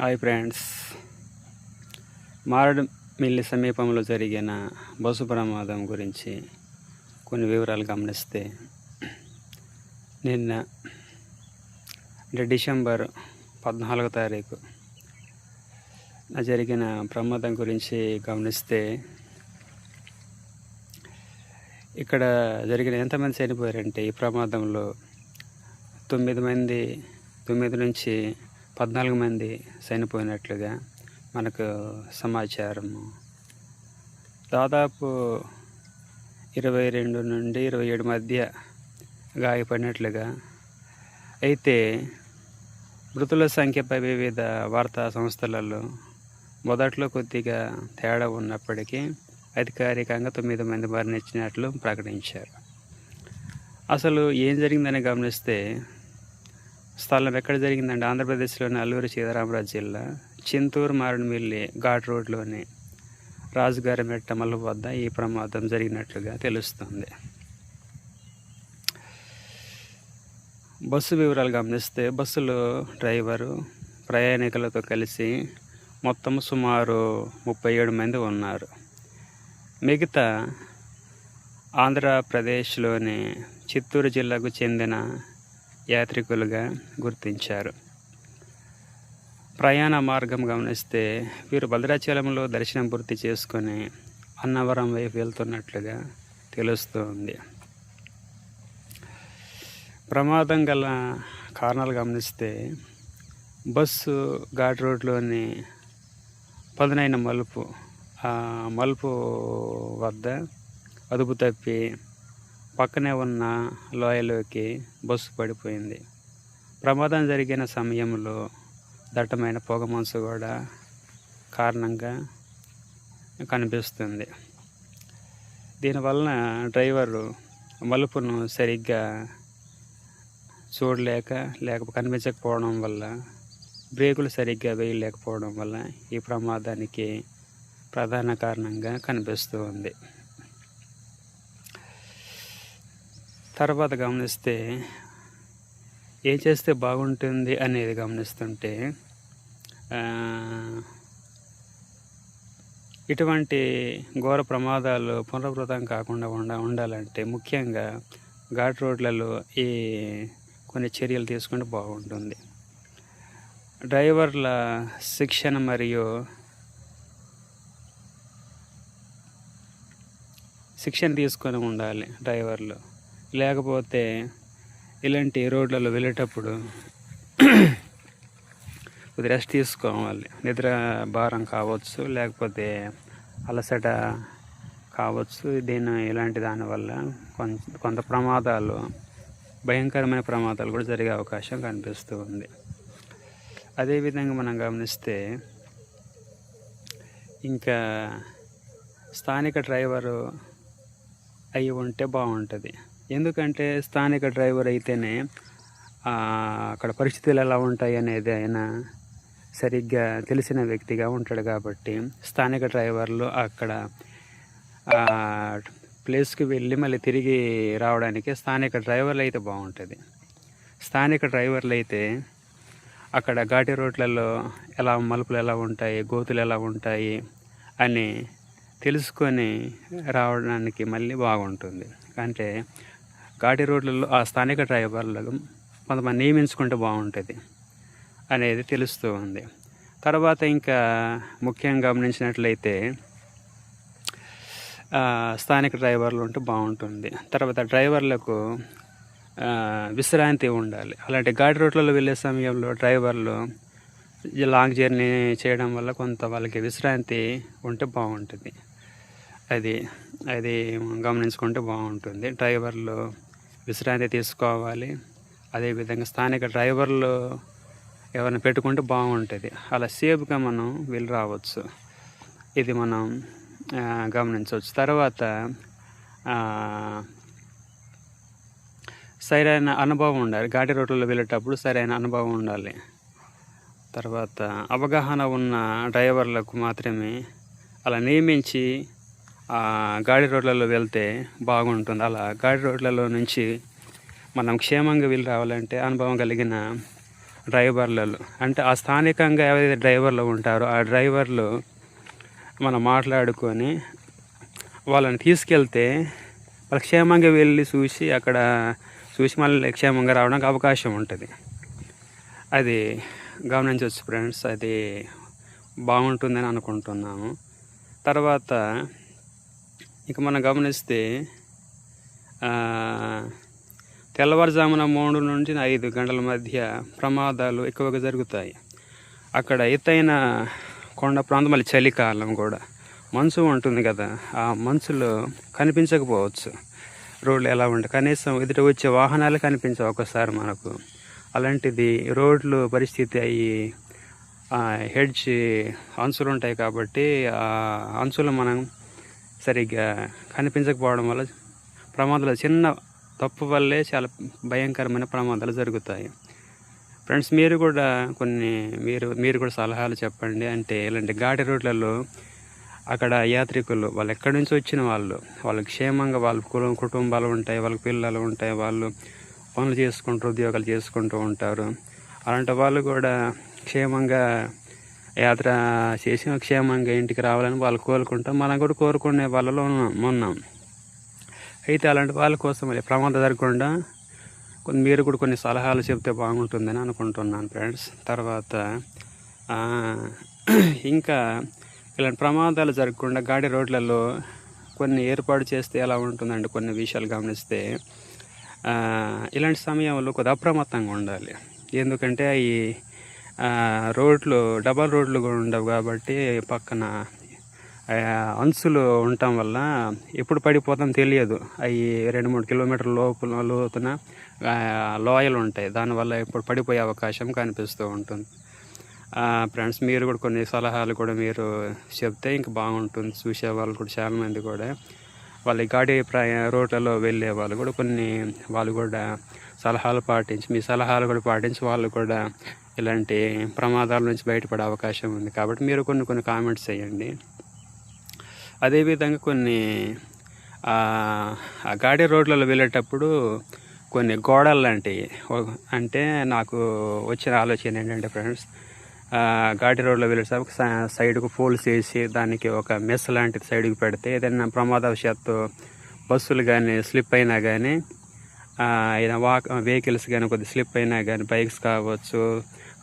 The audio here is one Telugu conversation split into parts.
హాయ్ ఫ్రెండ్స్ మారడుమిల్లి సమీపంలో జరిగిన బస్సు ప్రమాదం గురించి కొన్ని వివరాలు గమనిస్తే నిన్న అంటే డిసెంబర్ పద్నాలుగో తారీఖు జరిగిన ప్రమాదం గురించి గమనిస్తే ఇక్కడ జరిగిన ఎంతమంది చనిపోయారంటే ఈ ప్రమాదంలో తొమ్మిది మంది తొమ్మిది నుంచి పద్నాలుగు మంది చనిపోయినట్లుగా మనకు సమాచారము. దాదాపు ఇరవై రెండు నుండి ఇరవై ఏడు మధ్య గాయపడినట్లుగా అయితే మృతుల సంఖ్యపై వివిధ వార్తా సంస్థలలో మొదట్లో కొద్దిగా తేడా ఉన్నప్పటికీ అధికారికంగా తొమ్మిది మంది మరణించినట్లు ప్రకటించారు. అసలు ఏం జరిగిందని గమనిస్తే స్థలం ఎక్కడ జరిగిందంటే ఆంధ్రప్రదేశ్లోని అల్లూరి సీతారామరాజు జిల్లా చింతూరు మారడుమిల్లి ఘాట్ రోడ్లోని రాజుగారి మెట్ట మలుపు వద్ద ఈ ప్రమాదం జరిగినట్లుగా తెలుస్తుంది. బస్సు వివరాలు గమనిస్తే బస్సులో డ్రైవరు ప్రయాణికులతో కలిసి మొత్తం సుమారు ముప్పై ఏడు మంది ఉన్నారు. మిగతా ఆంధ్రప్రదేశ్లోని చిత్తూరు జిల్లాకు చెందిన యాత్రికులుగా గుర్తించారు. ప్రయాణ మార్గం గమనిస్తే వీరు భద్రాచలంలో దర్శనం పూర్తి చేసుకొని అన్నవరం వైపు వెళ్తున్నట్లుగా తెలుస్తుంది. ప్రమాదం గల కారణాలు గమనిస్తే బస్సు ఘాట్ రోడ్లోని పదునైన మలుపు ఆ మలుపు వద్ద అదుపు తప్పి పక్కనే ఉన్న లోయలోకి బస్సు పడిపోయింది. ప్రమాదం జరిగిన సమయంలో దట్టమైన పొగమంచు కూడా కారణంగా కనిపిస్తుంది. దీనివలన డ్రైవరు మలుపును సరిగ్గా చూడలేక లేక కనిపించకపోవడం వల్ల బ్రేకులు సరిగ్గా వేయలేకపోవడం వల్ల ఈ ప్రమాదానికి ప్రధాన కారణంగా కనిపిస్తూ ఉంది తర్వాత గమనిస్తే ఏం చేస్తే బాగుంటుంది అనేది గమనిస్తుంటే ఇటువంటి ఘోర ప్రమాదాలు పునరావృతం కాకుండా ఉండ ఉండాలంటే ముఖ్యంగా ఘాట్ రోడ్లలో ఈ కొన్ని చర్యలు తీసుకుంటే బాగుంటుంది. డ్రైవర్ల శిక్షణ మరియు శిక్షణ తీసుకొని ఉండాలి డ్రైవర్లు. లేకపోతే ఇలాంటి రోడ్లలో వెళ్ళేటప్పుడు కొద్ది రెస్ట్ తీసుకోవాలి. నిద్ర భారం కావచ్చు లేకపోతే అలసట కావచ్చు. దీని ఇలాంటి దానివల్ల కొంత కొంత ప్రమాదాలు భయంకరమైన ప్రమాదాలు కూడా జరిగే అవకాశం కనిపిస్తూ ఉంది. అదేవిధంగా మనం గమనిస్తే ఇంకా స్థానిక డ్రైవరు అయి ఉంటే బాగుంటుంది. ఎందుకంటే స్థానిక డ్రైవర్ అయితేనే అక్కడ పరిస్థితులు ఎలా ఉంటాయి అనేది ఆయన సరిగ్గా తెలిసిన వ్యక్తిగా ఉంటాడు కాబట్టి స్థానిక డ్రైవర్లు అక్కడ ప్లేస్కి వెళ్ళి మళ్ళీ తిరిగి రావడానికి స్థానిక డ్రైవర్లు అయితే బాగుంటుంది. స్థానిక డ్రైవర్లు అయితే అక్కడ ఘాటి రోడ్లలో ఎలా మలుపులు ఎలా ఉంటాయి గోతులు ఎలా ఉంటాయి అని తెలుసుకొని రావడానికి మళ్ళీ బాగుంటుంది. అంటే ఘాటి రోడ్లలో ఆ స్థానిక డ్రైవర్లను కొంతమంది నియమించుకుంటే బాగుంటుంది అనేది తెలుస్తూ ఉంది. తర్వాత ఇంకా ముఖ్యంగా గమనించినట్లయితే స్థానిక డ్రైవర్లు ఉంటే బాగుంటుంది. తర్వాత డ్రైవర్లకు విశ్రాంతి ఉండాలి. అలాంటి గాడి రోడ్లలో వెళ్ళే సమయంలో డ్రైవర్లు లాంగ్ జర్నీ చేయడం వల్ల కొంత వాళ్ళకి విశ్రాంతి ఉంటే బాగుంటుంది. అది అది గమనించుకుంటే బాగుంటుంది. డ్రైవర్లు విశ్రాంతి తీసుకోవాలి. అదేవిధంగా స్థానిక డ్రైవర్లు ఎవరైనా పెట్టుకుంటే బాగుంటుంది. అలా సేఫ్గా మనం వెళ్ళి రావచ్చు. ఇది మనం గమనించవచ్చు. తర్వాత సరైన అనుభవం ఉండాలి. ఘాటి రోడ్లలో వెళ్ళేటప్పుడు సరైన అనుభవం ఉండాలి. తర్వాత అవగాహన ఉన్న డ్రైవర్లకు మాత్రమే అలా నియమించి గాడి రోడ్లలో వెళ్తే బాగుంటుంది. అలా గాడి రోడ్లలో నుంచి మనం క్షేమంగా వెళ్ళి రావాలంటే అనుభవం కలిగిన డ్రైవర్లలో అంటే ఆ స్థానికంగా ఎవరైతే డ్రైవర్లు ఉంటారో ఆ డ్రైవర్లు మనం మాట్లాడుకొని వాళ్ళని తీసుకెళ్తే వాళ్ళు క్షేమంగా వెళ్ళి చూసి అక్కడ చూసి మళ్ళీ క్షేమంగా రావడానికి అవకాశం ఉంటుంది. అది గమనించవచ్చు ఫ్రెండ్స్. అది బాగుంటుందని అనుకుంటున్నాము. తర్వాత ఇక మనం గమనిస్తే తెల్లవారుజామున మూడు నుంచి ఐదు గంటల మధ్య ప్రమాదాలు ఎక్కువగా జరుగుతాయి. అక్కడ ఎత్తైన కొండ ప్రాంతం మళ్ళీ చలికాలం కూడా. మంచు ఉంటుంది కదా ఆ మంచులో కనిపించకపోవచ్చు. రోడ్లు ఎలా ఉంటాయి? కనీసం ఎదుట వచ్చే వాహనాలు కనిపించవు ఒక్కసారి మనకు. అలాంటిది రోడ్లు పరిస్థితి అయ్యి హెడ్జ్ అంచులు ఉంటాయి కాబట్టి ఆ అంచులు మనం సరిగ్గా కనిపించకపోవడం వల్ల ప్రమాదాలు చిన్న తప్పు వల్లే చాలా భయంకరమైన ప్రమాదాలు జరుగుతాయి. ఫ్రెండ్స్ మీరు కూడా కొన్ని మీరు మీరు కూడా సలహాలు చెప్పండి. అంటే ఇలాంటి ఘాటి రోడ్లలో అక్కడ యాత్రికులు వాళ్ళు ఎక్కడి నుంచి వచ్చిన వాళ్ళు వాళ్ళకి క్షేమంగా వాళ్ళ కుల- కుటుంబాలు ఉంటాయి వాళ్ళకి పిల్లలు ఉంటాయి వాళ్ళు పనులు చేసుకుంటూ ఉద్యోగాలు చేసుకుంటూ ఉంటారు. అలాంటి వాళ్ళు కూడా క్షేమంగా యాత్ర చేసి క్షేమంగా ఇంటికి రావాలని వాళ్ళు కోరుకుంటాం. మనం కూడా కోరుకునే వాళ్ళలో ఉన్నాం ఉన్నాం. అయితే అలాంటి వాళ్ళ కోసం మరి ప్రమాదం జరగకుండా కొన్ని మీరు కూడా కొన్ని సలహాలు చెప్తే బాగుంటుందని అనుకుంటున్నాను ఫ్రెండ్స్. తర్వాత ఇంకా ఇలాంటి ప్రమాదాలు జరగకుండా గాడి రోడ్లలో కొన్ని ఏర్పాటు చేస్తే ఎలా ఉంటుందండి? కొన్ని విషయాలు గమనిస్తే ఇలాంటి సమయంలో కొద్ది అప్రమత్తంగా ఉండాలి. ఎందుకంటే ఈ రోడ్లు డబల్ రోడ్లు కూడా ఉండవు కాబట్టి పక్కన అంచులు ఉండటం వల్ల ఎప్పుడు పడిపోతాం తెలియదు. అవి రెండు మూడు కిలోమీటర్ల లోపల లోతున లోయలు ఉంటాయి. దానివల్ల ఎప్పుడు పడిపోయే అవకాశం కనిపిస్తూ ఉంటుంది. ఫ్రెండ్స్ మీరు కూడా కొన్ని సలహాలు కూడా మీరు చెప్తే ఇంకా బాగుంటుంది. చూసే వాళ్ళు కూడా చాలామంది కూడా వాళ్ళ గాడి ప్రయా రోడ్లలో వెళ్ళే వాళ్ళు కూడా కొన్ని వాళ్ళు కూడా సలహాలు పాటించి మీ సలహాలు కూడా పాటించి వాళ్ళు కూడా ఇలాంటి ప్రమాదాల నుంచి బయటపడే అవకాశం ఉంది. కాబట్టి మీరు కొన్ని కొన్ని కామెంట్స్ చేయండి. అదేవిధంగా కొన్ని ఆ గాడి రోడ్లలో వెళ్ళేటప్పుడు కొన్ని గోడలు లాంటివి అంటే నాకు వచ్చిన ఆలోచన ఏంటంటే ఫ్రెండ్స్ ఘాటి రోడ్లో వెళ్ళేటప్పుడు సైడ్కు పోల్స్ వేసి దానికి ఒక మెస్ లాంటిది సైడ్కి పెడితే ఏదైనా ప్రమాదవశాత్తు బస్సులు కానీ స్లిప్ అయినా కానీ ఏదైనా వాక్ వెహికల్స్ కానీ కొద్దిగా స్లిప్ అయినా కానీ బైక్స్ కావచ్చు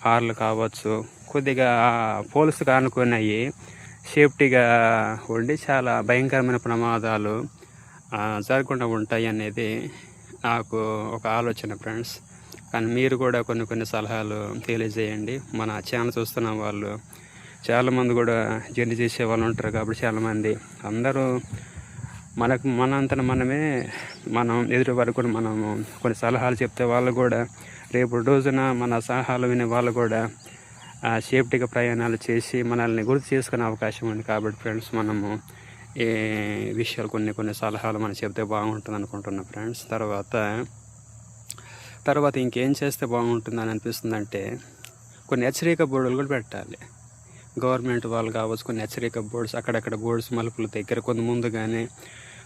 కార్లు కావచ్చు కొద్దిగా పోల్స్ కానుకున్నాయి. సేఫ్టీగా ఉండి చాలా భయంకరమైన ప్రమాదాలు జరగకుండా ఉంటాయి అనేది నాకు ఒక ఆలోచన ఫ్రెండ్స్. కానీ మీరు కూడా కొన్ని కొన్ని సలహాలు తెలియజేయండి. మన ఛానల్ చూస్తున్న వాళ్ళు చాలామంది కూడా జర్నీ చేసే వాళ్ళు ఉంటారు కాబట్టి చాలామంది అందరూ మనకు మనంతట మనమే మనం ఎదుటి వారు కూడా మనము కొన్ని సలహాలు చెప్తే వాళ్ళు కూడా రేపు రోజున మన సలహాలు వినే వాళ్ళు కూడా సేఫ్టీగా ప్రయాణాలు చేసి మనల్ని గుర్తు చేసుకునే అవకాశం ఉంది కాబట్టి ఫ్రెండ్స్ మనము ఈ విషయాలు కొన్ని కొన్ని సలహాలు మనం చెప్తే బాగుంటుంది అనుకుంటున్నాం ఫ్రెండ్స్. తర్వాత తర్వాత ఇంకేం చేస్తే బాగుంటుందని అనిపిస్తుందంటే కొన్ని హెచ్చరిక బోర్డులు కూడా పెట్టాలి. గవర్నమెంట్ వాళ్ళు కావచ్చు కొన్ని హెచ్చరిక బోర్డ్స్ అక్కడక్కడ బోర్డ్స్ మలుపుల దగ్గర కొంత ముందుగానే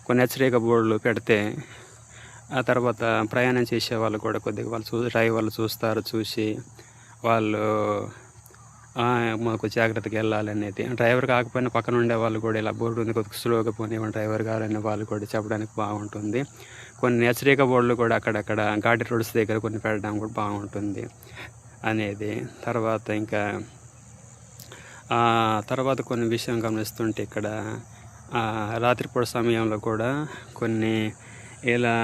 కొన్ని హెచ్చరిక బోర్డులు పెడితే ఆ తర్వాత ప్రయాణం చేసే వాళ్ళు కూడా కొద్దిగా వాళ్ళు చూ డ్రైవర్లు చూస్తారు చూసి వాళ్ళు మాకు జాగ్రత్తగా వెళ్ళాలి అనేది డ్రైవర్ కాకపోయినా పక్కన ఉండే వాళ్ళు కూడా ఇలా బోర్డు ఉంది కొద్దిగా స్లోగా పోనివ్వండి డ్రైవర్ కావాలనే వాళ్ళు కూడా చెప్పడానికి బాగుంటుంది. కొన్ని హెచ్చరిక బోర్డులు కూడా అక్కడక్కడ ఘాటి రోడ్స్ దగ్గర కొన్ని పెట్టడం కూడా బాగుంటుంది అనేది. తర్వాత ఇంకా తర్వాత కొన్ని విషయం గమనిస్తుంటే ఇక్కడ రాత్రిపూట సమయంలో కూడా కొన్ని ఇలా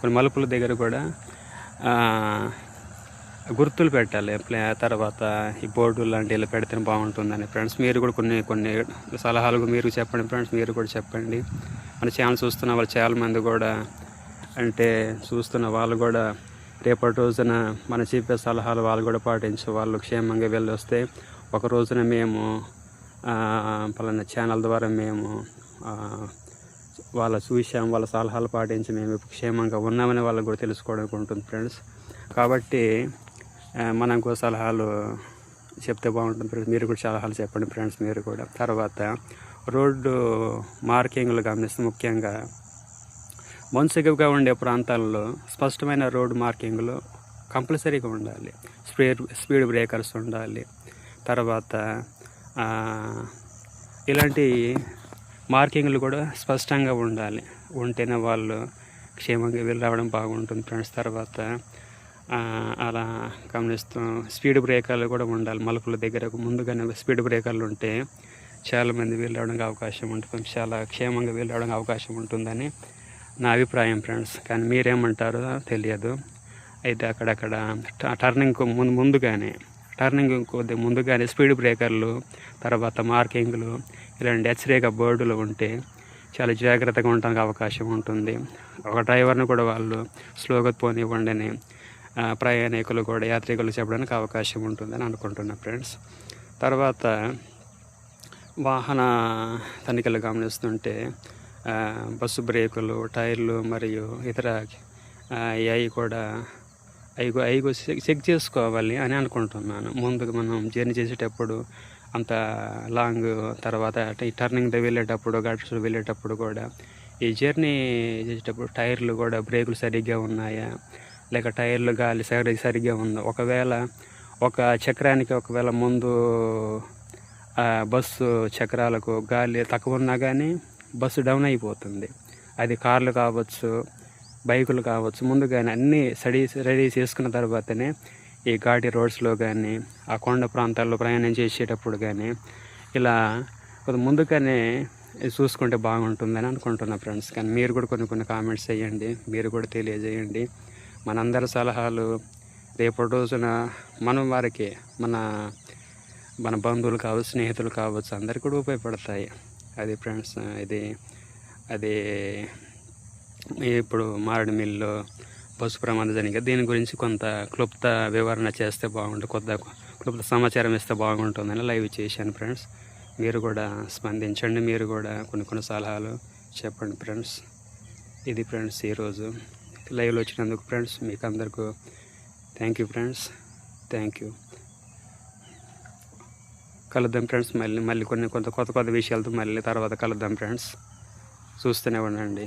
కొన్ని మలుపుల దగ్గర కూడా గుర్తులు పెట్టాలి. ప్లే తర్వాత ఈ బోర్డు లాంటివి ఇలా పెడితే బాగుంటుందని. ఫ్రెండ్స్ మీరు కూడా కొన్ని కొన్ని సలహాలు మీరు చెప్పండి. ఫ్రెండ్స్ మీరు కూడా చెప్పండి. మన ఛానల్ చూస్తున్న వాళ్ళు చాలామంది కూడా అంటే చూస్తున్న వాళ్ళు కూడా రేపటి రోజున మనం చెప్పే సలహాలు వాళ్ళు కూడా పాటించి వాళ్ళు క్షేమంగా వెళ్ళి వస్తే ఒక రోజున మేము పలానా ఛానల్ ద్వారా మేము వాళ్ళ చూసాం వాళ్ళ సలహాలు పాటించి మేము క్షేమంగా ఉన్నామని వాళ్ళకి కూడా తెలుసుకోవడానికి ఉంటుంది ఫ్రెండ్స్ కాబట్టి మనం కూడా సలహాలు చెప్తే బాగుంటుంది ఫ్రెండ్స్ మీరు కూడా సలహాలు చెప్పండి ఫ్రెండ్స్ మీరు కూడా. తర్వాత రోడ్డు మార్కింగ్లు గమనిస్తే ముఖ్యంగా మంచుగా ఉండే ప్రాంతాల్లో స్పష్టమైన రోడ్డు మార్కింగ్లు కంపల్సరీగా ఉండాలి. స్పీడ్ స్పీడ్ బ్రేకర్స్ ఉండాలి. తర్వాత ఇలాంటి మార్కింగ్లు కూడా స్పష్టంగా ఉండాలి. ఉంటేనే వాళ్ళు క్షేమంగా వెళ్ళి రావడం బాగుంటుంది ఫ్రెండ్స్. తర్వాత అలా గమనిస్తూ స్పీడ్ బ్రేకర్లు కూడా ఉండాలి. మలుపుల దగ్గర ముందుగానే స్పీడ్ బ్రేకర్లు ఉంటే చాలామంది వెళ్ళడానికి రావడానికి అవకాశం ఉంటుంది. చాలా క్షేమంగా వెళ్ళి రావడానికి అవకాశం ఉంటుందని నా అభిప్రాయం ఫ్రెండ్స్. కానీ మీరేమంటారో తెలియదు. అయితే అక్కడక్కడ టర్నింగ్ ముందు ముందుగానే టర్నింగ్ కొద్ది ముందుగానే స్పీడ్ బ్రేకర్లు తర్వాత మార్కింగ్లు ఇలాంటి హెచ్చరిక బోర్డులు ఉంటే చాలా జాగ్రత్తగా ఉండడానికి అవకాశం ఉంటుంది. ఒక డ్రైవర్ని కూడా వాళ్ళు స్లోగా పోనివ్వండి అని ప్రయాణికులు కూడా యాత్రికులు చెప్పడానికి అవకాశం ఉంటుందని అనుకుంటున్నా ఫ్రెండ్స్. తర్వాత వాహన తనిఖీలు గమనిస్తుంటే బస్సు బ్రేకులు టైర్లు మరియు ఇతర అవి కూడా అవి అవి చెక్ చేసుకోవాలి అని అనుకుంటున్నాను. ముందుకు మనం జర్నీ చేసేటప్పుడు అంత లాంగ్ తర్వాత ఈ టర్నింగ్ వెళ్ళేటప్పుడు గడ్స్ వెళ్ళేటప్పుడు కూడా ఈ జర్నీ చేసేటప్పుడు టైర్లు కూడా బ్రేకులు సరిగ్గా ఉన్నాయా? లేక టైర్లు గాలి సరి సరిగ్గా ఉందా? ఒకవేళ ఒక చక్రానికి ఒకవేళ ముందు బస్సు చక్రాలకు గాలి తక్కువ ఉన్నా కానీ బస్సు డౌన్ అయిపోతుంది. అది కార్లు కావచ్చు బైకులు కావచ్చు ముందుగానే అన్నీ స్టడీ రెడీ చేసుకున్న తర్వాతనే ఈ ఘాటి రోడ్స్లో కానీ ఆ కొండ ప్రాంతాల్లో ప్రయాణం చేసేటప్పుడు కానీ ఇలా కొంత ముందుగానే చూసుకుంటే బాగుంటుందని అనుకుంటున్నా ఫ్రెండ్స్. కానీ మీరు కూడా కొన్ని కొన్ని కామెంట్స్ చేయండి. మీరు కూడా తెలియజేయండి. మనందరి సలహాలు రేపటి రోజున మనం వారికి మన మన బంధువులు కావచ్చు స్నేహితులు కావచ్చు అందరికీ కూడా ఉపయోగపడతాయి. అది ఫ్రెండ్స్ ఇది అది ఇప్పుడు మారడి మిల్లు బస్సు ప్రమాదం జరిగింది. దీని గురించి కొంత క్లుప్త వివరణ చేస్తే బాగుంటుంది కొత్త క్లుప్త సమాచారం ఇస్తే బాగుంటుందని లైవ్ చేశాను ఫ్రెండ్స్. మీరు కూడా స్పందించండి మీరు కూడా కొన్ని కొన్ని సలహాలు చెప్పండి ఫ్రెండ్స్. ఇది ఫ్రెండ్స్ ఈరోజు లైవ్లో వచ్చినందుకు ఫ్రెండ్స్ మీకు అందరికీ thank you friends thank you కలుద్దాం ఫ్రెండ్స్ మళ్ళీ మళ్ళీ కొన్ని కొంత కొత్త కొత్త విషయాలతో మళ్ళీ తర్వాత కలుద్దాం ఫ్రెండ్స్. చూస్తూనే ఉండండి.